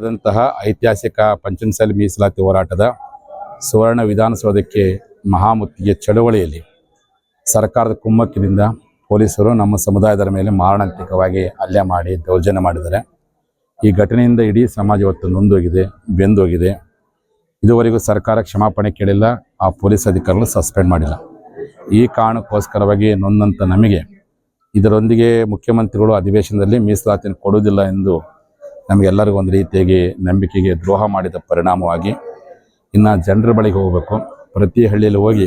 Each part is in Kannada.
ಆದಂತಹ ಐತಿಹಾಸಿಕ ಪಂಚಮಸಾಲಿ ಮೀಸಲಾತಿ ಹೋರಾಟದ ಸುವರ್ಣ ವಿಧಾನಸೌಧಕ್ಕೆ ಮಹಾಮುತ್ತಿಗೆ ಚಳವಳಿಯಲ್ಲಿ ಸರ್ಕಾರದ ಕುಮ್ಮಕ್ಕಿನಿಂದ ಪೊಲೀಸರು ನಮ್ಮ ಸಮುದಾಯದ ಮೇಲೆ ಮಾರಣಾಂತಿಕವಾಗಿ ಹಲ್ಲೆ ಮಾಡಿ ದೌರ್ಜನ್ಯ ಮಾಡಿದ್ದಾರೆ. ಈ ಘಟನೆಯಿಂದ ಇಡೀ ಸಮಾಜ ಇವತ್ತು ನೊಂದೋಗಿದೆ, ಬೆಂದೋಗಿದೆ. ಇದುವರೆಗೂ ಸರ್ಕಾರ ಕ್ಷಮಾಪಣೆ ಕೇಳಿಲ್ಲ, ಆ ಪೊಲೀಸ್ ಅಧಿಕಾರಿಗಳು ಸಸ್ಪೆಂಡ್ ಮಾಡಿಲ್ಲ. ಈ ಕಾರಣಕ್ಕೋಸ್ಕರವಾಗಿ ನೊಂದಂಥ ನಮಗೆ ಇದರೊಂದಿಗೆ ಮುಖ್ಯಮಂತ್ರಿಗಳು ಅಧಿವೇಶನದಲ್ಲಿ ಮೀಸಲಾತಿಯನ್ನು ಕೊಡುವುದಿಲ್ಲ ಎಂದು ನಮಗೆಲ್ಲರಿಗೂ ಒಂದು ರೀತಿಯಾಗಿ ನಂಬಿಕೆಗೆ ದ್ರೋಹ ಮಾಡಿದ ಪರಿಣಾಮವಾಗಿ ಇನ್ನು ಜನರ ಬಳಿಗೆ ಹೋಗಬೇಕು. ಪ್ರತಿ ಹಳ್ಳಿಯಲ್ಲಿ ಹೋಗಿ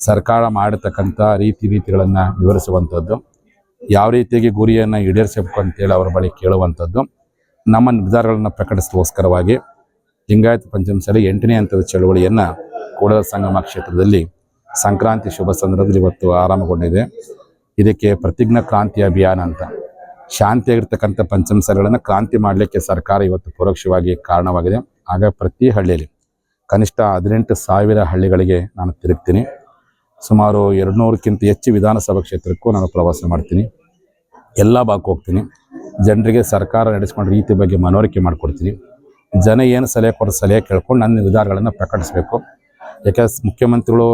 ಸರ್ಕಾರ ಮಾಡಿರ್ತಕ್ಕಂಥ ರೀತಿ ನೀತಿಗಳನ್ನು ವಿವರಿಸುವಂಥದ್ದು, ಯಾವ ರೀತಿಯಾಗಿ ಗುರಿಯನ್ನು ಈಡೇರಿಸಬೇಕು ಅಂತೇಳಿ ಅವರ ಬಳಿ ಕೇಳುವಂಥದ್ದು, ನಮ್ಮ ನಿರ್ಧಾರಗಳನ್ನು ಪ್ರಕಟಿಸೋಸ್ಕರವಾಗಿ ಲಿಂಗಾಯತ ಪಂಚಮಸಾಲಿ ಎಂಟನೇ ಹಂತದ ಚಳುವಳಿಯನ್ನು ಕೂಡಲ ಸಂಗಮ ಕ್ಷೇತ್ರದಲ್ಲಿ ಸಂಕ್ರಾಂತಿ ಶುಭ ಸಂದರ್ಭದಲ್ಲಿ ಇವತ್ತು ಆರಂಭಗೊಂಡಿದೆ. ಇದಕ್ಕೆ ಪ್ರತಿಜ್ಞಾ ಕ್ರಾಂತಿ ಅಭಿಯಾನ ಅಂತ ಶಾಂತಿಯಾಗಿರ್ತಕ್ಕಂಥ ಪಂಚಮಸಾಲಿಗಳನ್ನು ಕ್ರಾಂತಿ ಮಾಡಲಿಕ್ಕೆ ಸರ್ಕಾರ ಇವತ್ತು ಪರೋಕ್ಷವಾಗಿ ಕಾರಣವಾಗಿದೆ. ಆಗ ಪ್ರತಿ ಹಳ್ಳಿಯಲ್ಲಿ ಕನಿಷ್ಠ ಹದಿನೆಂಟು ಸಾವಿರ ಹಳ್ಳಿಗಳಿಗೆ ನಾನು ತಿರುಗ್ತೀನಿ. ಸುಮಾರು ಎರಡು ನೂರಕ್ಕಿಂತ ಹೆಚ್ಚು ವಿಧಾನಸಭಾ ಕ್ಷೇತ್ರಕ್ಕೂ ನಾನು ಪ್ರವಾಸ ಮಾಡ್ತೀನಿ. ಎಲ್ಲ ಭಾಗಕ್ಕೆ ಹೋಗ್ತೀನಿ. ಜನರಿಗೆ ಸರ್ಕಾರ ನಡೆಸ್ಕೊಂಡು ರೀತಿ ಬಗ್ಗೆ ಮನವರಿಕೆ ಮಾಡಿಕೊಡ್ತೀನಿ. ಜನ ಏನು ಸಲಹೆ ಕೊಡೋ ಸಲಹೆ ಕೇಳ್ಕೊಂಡು ನನ್ನ ನಿರ್ಧಾರಗಳನ್ನು ಪ್ರಕಟಿಸಬೇಕು. ಯಾಕೆ, ಮುಖ್ಯಮಂತ್ರಿಗಳು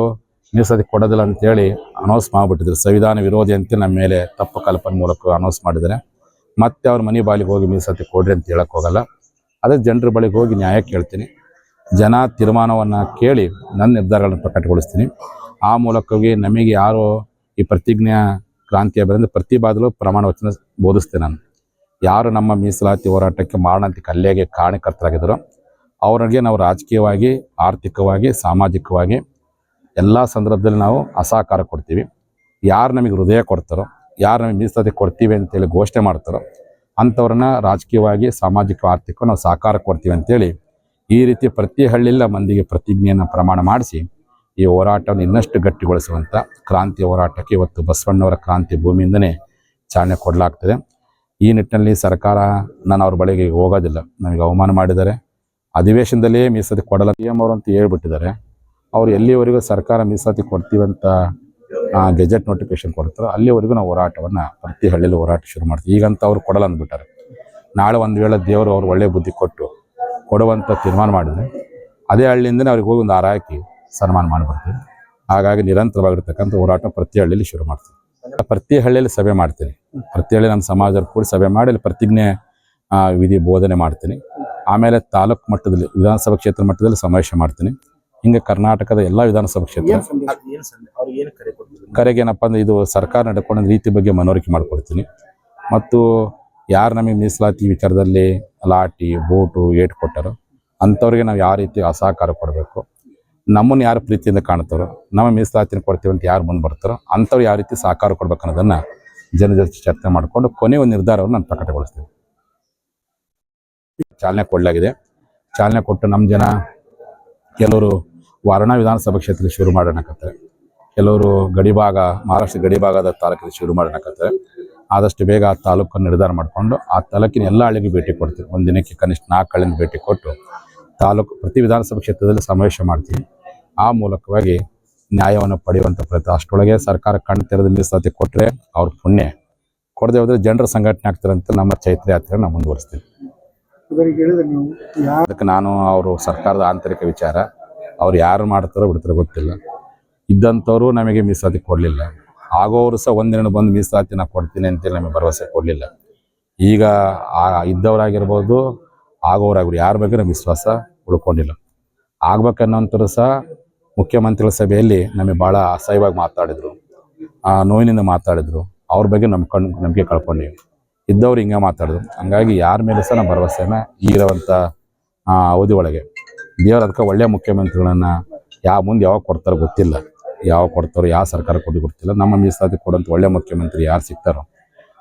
ಮೀಸಲಾತಿ ಕೊಡೋದಿಲ್ಲ ಅಂತೇಳಿ ಅನೌನ್ಸ್ ಮಾಡಿಬಿಟ್ಟಿದ್ರು. ಸಂವಿಧಾನ ವಿರೋಧಿ ಅಂತ ನಮ್ಮ ಮೇಲೆ ತಪ್ಪು ಕಲ್ಪನೆ ಮೂಲಕ ಅನೌನ್ಸ್ ಮಾಡಿದರೆ ಮತ್ತೆ ಅವ್ರ ಮನೆ ಬಾಲಿಗೆ ಹೋಗಿ ಮೀಸಲಾತಿ ಕೊಡ್ರಿ ಅಂತ ಹೇಳೋಕ್ಕೋಗಲ್ಲ ಅದೇ ಜನರ ಬಳಿಗೆ ಹೋಗಿ ನ್ಯಾಯ ಕೇಳ್ತೀನಿ. ಜನ ತೀರ್ಮಾನವನ್ನು ಕೇಳಿ ನನ್ನ ನಿರ್ಧಾರಗಳನ್ನು ಪ್ರಕಟಗೊಳಿಸ್ತೀನಿ. ಆ ಮೂಲಕವಾಗಿ ನಮಗೆ ಯಾರು ಈ ಪ್ರತಿಜ್ಞಾ ಕ್ರಾಂತಿಯ ಬಂದು ಪ್ರತಿ ಬಾದಲು ಪ್ರಮಾಣ ವಚನ ಬೋಧಿಸ್ತೇನೆ ನಾನು. ಯಾರು ನಮ್ಮ ಮೀಸಲಾತಿ ಹೋರಾಟಕ್ಕೆ ಮಾರಣಾಂತಿ ಕಲ್ಲೆಗೆ ಕಾರಣಕರ್ತರಾಗಿದ್ದರೋ ಅವರಿಗೆ ನಾವು ರಾಜಕೀಯವಾಗಿ, ಆರ್ಥಿಕವಾಗಿ, ಸಾಮಾಜಿಕವಾಗಿ ಎಲ್ಲ ಸಂದರ್ಭದಲ್ಲಿ ನಾವು ಅಸಹಕಾರ ಕೊಡ್ತೀವಿ. ಯಾರು ನಮಗೆ ಹೃದಯ ಕೊಡ್ತಾರೋ, ಯಾರು ನಮಗೆ ಮೀಸಲಾತಿ ಕೊಡ್ತೀವಿ ಅಂತೇಳಿ ಘೋಷಣೆ ಮಾಡ್ತಾರೋ, ಅಂಥವ್ರನ್ನ ರಾಜಕೀಯವಾಗಿ, ಸಾಮಾಜಿಕ ಆರ್ಥಿಕ ನಾವು ಸಹಕಾರ ಕೊಡ್ತೀವಿ ಅಂತೇಳಿ ಈ ರೀತಿ ಪ್ರತಿ ಹಳ್ಳಿಲ್ಲ ಮಂದಿಗೆ ಪ್ರತಿಜ್ಞೆಯನ್ನು ಪ್ರಮಾಣ ಮಾಡಿಸಿ ಈ ಹೋರಾಟವನ್ನು ಇನ್ನಷ್ಟು ಗಟ್ಟಿಗೊಳಿಸುವಂಥ ಕ್ರಾಂತಿ ಹೋರಾಟಕ್ಕೆ ಇವತ್ತು ಬಸವಣ್ಣವರ ಕ್ರಾಂತಿ ಭೂಮಿಯಿಂದನೇ ಚಾಲನೆ ಕೊಡಲಾಗ್ತದೆ. ಈ ನಿಟ್ಟಿನಲ್ಲಿ ಸರ್ಕಾರ ನಾನು ಅವ್ರ ಬಳಿಗೆ ಹೋಗೋದಿಲ್ಲ. ನಮಗೆ ಅವಮಾನ ಮಾಡಿದ್ದಾರೆ. ಅಧಿವೇಶನದಲ್ಲೇ ಮೀಸಲಾತಿ ಕೊಡಲ್ಲ ಸಿ ಎಂ ಅವರು ಅಂತ ಹೇಳ್ಬಿಟ್ಟಿದ್ದಾರೆ. ಅವ್ರು ಎಲ್ಲಿವರೆಗೂ ಸರ್ಕಾರ ಮೀಸಲಾತಿ ಕೊಡ್ತೀವಂತ ಗೆಜೆಟ್ ನೋಟಿಫಿಕೇಶನ್ ಕೊಡ್ತಾರೋ ಅಲ್ಲಿವರೆಗೂ ನಾವು ಹೋರಾಟವನ್ನು ಪ್ರತಿ ಹಳ್ಳಿಯಲ್ಲಿ ಹೋರಾಟ ಶುರು ಮಾಡ್ತೀವಿ. ಈಗಂತ ಅವ್ರು ಕೊಡಲ್ಲ ಅಂದ್ಬಿಟ್ಟಾರೆ. ನಾಳೆ ಒಂದು ವೇಳೆ ದೇವರು ಅವ್ರು ಒಳ್ಳೆ ಬುದ್ಧಿ ಕೊಟ್ಟು ಕೊಡುವಂಥ ತೀರ್ಮಾನ ಮಾಡಿದ್ರೆ ಅದೇ ಹಳ್ಳಿಯಿಂದನೇ ಅವ್ರಿಗೆ ಹೋಗಿ ಒಂದು ಆರ ಹಾಕಿ ಸನ್ಮಾನ ಮಾಡಿಬಿಡ್ತೀವಿ. ಹಾಗಾಗಿ ನಿರಂತರವಾಗಿರ್ತಕ್ಕಂಥ ಹೋರಾಟ ಪ್ರತಿ ಹಳ್ಳಿಯಲ್ಲಿ ಶುರು ಮಾಡ್ತೀವಿ. ಪ್ರತಿ ಹಳ್ಳಿಯಲ್ಲಿ ಸಭೆ ಮಾಡ್ತೀನಿ. ಪ್ರತಿ ಹಳ್ಳಿ ನಮ್ಮ ಸಮಾಜದಲ್ಲಿ ಕೂಡಿ ಸಭೆ ಮಾಡಿ ಅಲ್ಲಿ ಪ್ರತಿಜ್ಞೆ ವಿಧಿ ಬೋಧನೆ ಮಾಡ್ತೀನಿ. ಆಮೇಲೆ ತಾಲೂಕು ಮಟ್ಟದಲ್ಲಿ ವಿಧಾನಸಭಾ ಕ್ಷೇತ್ರ ಮಟ್ಟದಲ್ಲಿ ಸಮಾವೇಶ ಮಾಡ್ತೀನಿ. ಹಿಂಗೆ ಕರ್ನಾಟಕದ ಎಲ್ಲ ವಿಧಾನಸಭಾ ಕ್ಷೇತ್ರ. ಕರೆಗೆ ಏನಪ್ಪ ಅಂದ್ರೆ ಇದು ಸರ್ಕಾರ ನಡ್ಕೊಂಡ ರೀತಿ ಬಗ್ಗೆ ಮನವರಿಕೆ ಮಾಡ್ಕೊಡ್ತೀನಿ. ಮತ್ತು ಯಾರು ನಮಗೆ ಮೀಸಲಾತಿ ವಿಚಾರದಲ್ಲಿ ಲಾಟಿ ಬೋಟು ಏಟ್ ಕೊಟ್ಟಾರೋ ಅಂಥವ್ರಿಗೆ ನಾವು ಯಾವ ರೀತಿ ಅಸಹಕಾರ ಕೊಡಬೇಕು? ನಮ್ಮನ್ನು ಯಾರು ಪ್ರೀತಿಯಿಂದ ಕಾಣ್ತಾರೋ ನಮ್ಮ ಮೀಸಲಾತಿನ ಕೊಡ್ತೀವಿ ಅಂತ ಯಾರು ಮುಂದೆ ಬರ್ತಾರೋ ಅಂಥವ್ರು ಯಾವ ರೀತಿ ಸಹಕಾರ ಕೊಡ್ಬೇಕು ಅನ್ನೋದನ್ನು ಜನ ಜೊತೆ ಚರ್ಚೆ ಮಾಡಿಕೊಂಡು ಕೊನೆಯ ಒಂದು ನಿರ್ಧಾರವನ್ನು ನಾನು ಪ್ರಕಟಗೊಳಿಸ್ತೀನಿ. ಚಾಲನೆ ಕೊಡಲಾಗಿದೆ. ಚಾಲನೆ ಕೊಟ್ಟು ನಮ್ಮ ಜನ ಕೆಲವರು ವಾರಣಾ ವಿಧಾನಸಭಾ ಕ್ಷೇತ್ರಕ್ಕೆ ಶುರು ಮಾಡೋಣಕತ್ತಾರೆ ಕೆಲವರು ಗಡಿಭಾಗ, ಮಹಾರಾಷ್ಟ್ರ ಗಡಿಭಾಗದ ತಾಲೂಕಿಗೆ ಶುರು ಮಾಡೋಣಕತ್ತಾರೆ ಆದಷ್ಟು ಬೇಗ ಆ ತಾಲೂಕನ್ನು ನಿರ್ಧಾರ ಮಾಡಿಕೊಂಡು ಆ ತಾಲೂಕಿನ ಎಲ್ಲ ಹಳ್ಳಿಗೂ ಭೇಟಿ ಕೊಡ್ತೀವಿ. ಒಂದು ದಿನಕ್ಕೆ ಕನಿಷ್ಠ ನಾಲ್ಕು ಹಳ್ಳಿನ ಭೇಟಿ ಕೊಟ್ಟು ತಾಲೂಕು, ಪ್ರತಿ ವಿಧಾನಸಭಾ ಕ್ಷೇತ್ರದಲ್ಲಿ ಸಮಾವೇಶ ಮಾಡ್ತೀವಿ. ಆ ಮೂಲಕವಾಗಿ ನ್ಯಾಯವನ್ನು ಪಡೆಯುವಂಥ ಪ್ರಯತ್ನ. ಅಷ್ಟೊಳಗೆ ಸರ್ಕಾರ ಕಣ್ಣು ತೆರೆದ ಮೀಸಲಾತಿ ಕೊಟ್ಟರೆ ಅವ್ರ ಪುಣ್ಯ. ಕೊಡದೆ ಹೋದರೆ ಜನರ ಸಂಘಟನೆ ಆಗ್ತಾರೆ ಅಂತ ನಮ್ಮ ಚೈತ್ರ ಯಾತ್ರೆ ನಾವು ಮುಂದುವರಿಸ್ತೀವಿ. ಹೇಳಿದ್ರೆ ನೀವು ಅದಕ್ಕೆ ನಾನು ಅವರು ಸರ್ಕಾರದ ಆಂತರಿಕ ವಿಚಾರ, ಅವ್ರು ಯಾರು ಮಾಡ್ತಾರೋ ಬಿಡ್ತಾರೋ, ಗೊತ್ತಿಲ್ಲ. ಇದ್ದಂಥವ್ರು ನಮಗೆ ಮೀಸಲಾತಿ ಕೊಡಲಿಲ್ಲ. ಆಗೋರು ಸಹ ಒಂದಿನ ಬಂದು ಮೀಸಲಾತಿ ನಾ ಕೊಡ್ತೀನಿ ಅಂತೇಳಿ ನಮಗೆ ಭರವಸೆ ಕೊಡಲಿಲ್ಲ. ಈಗ ಆ ಇದ್ದವರಾಗಿರ್ಬೋದು, ಆಗೋರಾಗಿರ್ಬೋದು, ಯಾರ ಬಗ್ಗೆ ನಮ್ಗೆ ವಿಶ್ವಾಸ ಉಳ್ಕೊಂಡಿಲ್ಲ. ಆಗ್ಬೇಕನ್ನೋಂಥರು ಸಹ ಮುಖ್ಯಮಂತ್ರಿಗಳ ಸಭೆಯಲ್ಲಿ ನಮಗೆ ಭಾಳ ಅಸಹ್ಯವಾಗಿ ಮಾತಾಡಿದರು. ನೋವಿನಿಂದ ಮಾತಾಡಿದರು. ಅವ್ರ ಬಗ್ಗೆ ನಮ್ಮ ಕಣ್ ನಂಬಿಕೆ ಕಳ್ಕೊಂಡೀವಿ. ಇದ್ದವ್ರು ಹಿಂಗೆ ಮಾತಾಡೋದು. ಹಂಗಾಗಿ ಯಾರ ಮೇಲೆ ಸಹ ನಮ್ಮ ಭರವಸೆನ ಈಗಿರುವಂಥ ಅವಧಿ ಒಳಗೆ. ದೇವ್ರ ಅದಕ್ಕೆ ಒಳ್ಳೆಯ ಮುಖ್ಯಮಂತ್ರಿಗಳನ್ನ ಯಾವ ಮುಂದೆ ಯಾವಾಗ ಕೊಡ್ತಾರೋ ಗೊತ್ತಿಲ್ಲ. ಯಾವಾಗ ಕೊಡ್ತಾರೋ, ಯಾವ ಸರ್ಕಾರ ಕೊಡೋದು ಗೊತ್ತಿಲ್ಲ. ನಮ್ಮ ಮೀಸಲಾತಿ ಕೊಡೋಂಥ ಒಳ್ಳೆಯ ಮುಖ್ಯಮಂತ್ರಿ ಯಾರು ಸಿಗ್ತಾರೋ,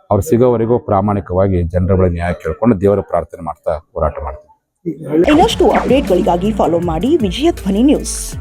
ಅವ್ರು ಸಿಗೋವರೆಗೂ ಪ್ರಾಮಾಣಿಕವಾಗಿ ಜನರ ಬಳಿ ನ್ಯಾಯ ಕೇಳ್ಕೊಂಡು ದೇವರ ಪ್ರಾರ್ಥನೆ ಮಾಡ್ತಾ ಹೋರಾಟ ಮಾಡ್ತೀವಿ. ಇನ್ನಷ್ಟು ಅಪ್ಡೇಟ್ಗಳಿಗಾಗಿ ಫಾಲೋ ಮಾಡಿ ವಿಜಯ ಧ್ವನಿ ನ್ಯೂಸ್